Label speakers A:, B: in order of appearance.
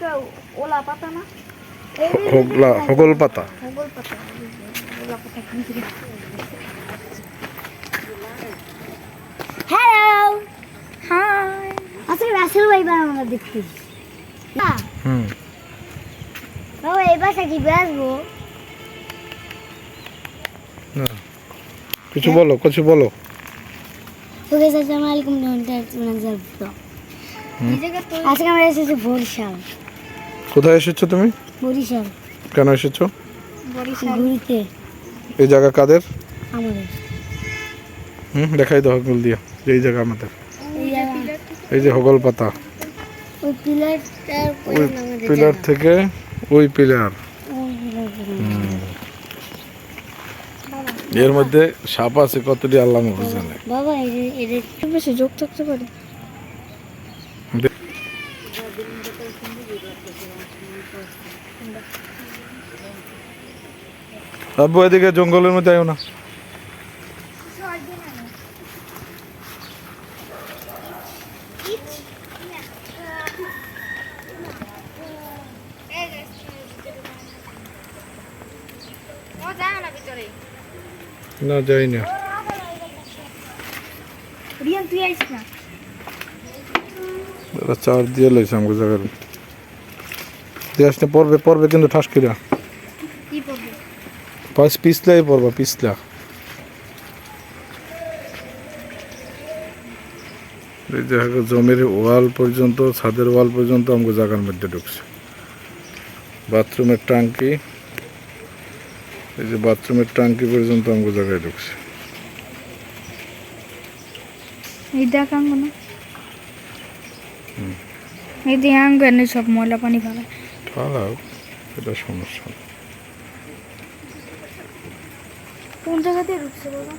A: কয় ওলা পাতা না?
B: হোগলা হোগল পাতা।
A: হগল পাতা ওলা পাতা হ্যালো হাই আজকে রাসেল ভাই বার আমরা দেখতে না
B: হুম।
A: বাবা এই বাসা কি বেসবো
B: না। কিছু বলো কিছু বলো।
A: ওকে আসসালামু আলাইকুম নমস্কার
B: হুম।
A: আজকে আমরা এসেছি বরিশাল।
B: কোথায় এসেছ তুমি?
A: বরিশাল।
B: কেন এসেছ?
A: ঘুরতে।
B: এই জায়গা কাদের?
A: আমাদের।
B: হুম দেখাই দাও হগল দিয়া এই জায়গা আমাদের।
A: এই
B: যে হোগল পাতা।
A: ওই
B: পিলার থেকে ওই পিলার। এর মধ্যে সাপ আছে কতটি আল্লাহ জানে।
A: বাবা যোগ থাকতে পারে।
B: আব্বু এদিকে জঙ্গলের মধ্যে আয়ো না। না যাই না।
A: রিয়ান তুই আইস না।
B: চার দিয়ে লইছে আমাকে জায়গার দিয়ে আসতে পড়বে পড়বে কিন্তু ঠাস কিরা পাঁচ পিছলাই পড়বা পিছলা জায়গা জমির ওয়াল পর্যন্ত ছাদের ওয়াল পর্যন্ত আমাকে জায়গার মধ্যে ঢুকছে। বাথরুমের টাঙ্কি এই যে বাথরুমের টাঙ্কি পর্যন্ত আমাকে জায়গায় ঢুকছে।
A: এই দেখ আঙ্গ না এই দিয়ে আঙ্গ এনে সব ময়লা পানি ফেলা
B: ফালাও এটা সমস্যা।
A: কোন জায়গাতে ঢুকছে বাবা